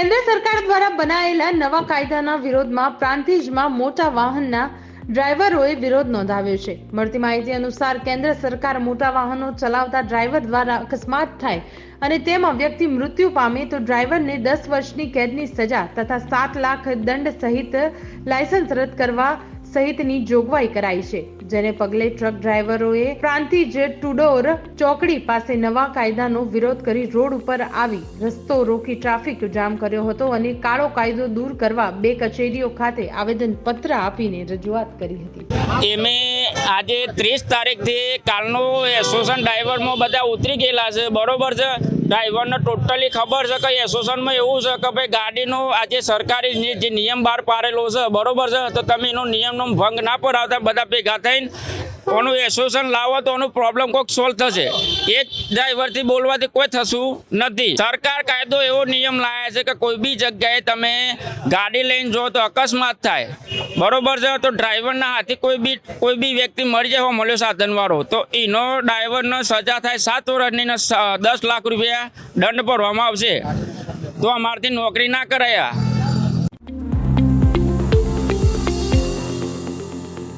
કેન્દ્ર સરકાર દ્વારા બનાવેલા નવા કાયદાના વિરોધમાં પ્રાંતિજમાં મોટા વાહનના ડ્રાઈવરોએ વિરોધ નોંધાવ્યો છે. મળતી માહિતી અનુસાર કેન્દ્ર સરકાર મોટા વાહનો ચલાવતા ડ્રાઈવર દ્વારા અકસ્માત થાય અને તેમાં વ્યક્તિ મૃત્યુ પામે તો ડ્રાઈવરને દસ વર્ષની કેદની સજા તથા સાત લાખ દંડ સહિત લાયસન્સ રદ કરવા સહિતની જોગવાઈ કરાઈ છે. જેને પગલે ટ્રક ડ્રાઈવરોએ પ્રાંતિજ ટુડોર ચોકડી પાસે નવા કાયદાનો વિરોધ કરી રોડ ઉપર આવી રસ્તો રોકી ટ્રાફિક જામ કર્યો હતો અને કાળો કાયદો દૂર કરવા બે કચેરીઓ ખાતે આવેદન પત્ર આપીને રજૂઆત કરી હતી. એમે આજે ત્રીસ તારીખથી કાલનો એસોસિએશન ડ્રાઈવરમાં બધા ઉતરી ગયેલા છે. બરોબર છે? ડ્રાઈવરને ટોટલી ખબર છે કે એસોસિએશનમાં એવું છે કે ભાઈ ગાડીનો આજે સરકારી જે નિયમ બહાર પાડેલો છે. બરોબર છે? તો તમે એનો નિયમનો ભંગ ના પડાવતા, બધા ભેગા થઈને કોનું એસોસિએશન લાવો તો એનું પ્રોબ્લેમ કોઈક સોલ્વ થશે. એક ડ્રાઈવરથી બોલવાથી કોઈ થશું નથી. સરકાર કાયદો એવો નિયમ લાયા છે કે કોઈ બી જગ્યાએ તમે ગાડી લઈને જો તો અકસ્માત થાય. બરોબર છે? તો ડ્રાઈવરના હાથે કોઈ બી કોઈ બી વ્યક્તિ મરી જાય મળ્યો સાધનવાળો. તો એનો ડ્રાઈવરનો સજા થાય સાત વર્ષની દસ લાખ રૂપિયા દંડ ભરવામાં આવશે. તો અમારથી નોકરી ના કરાયા.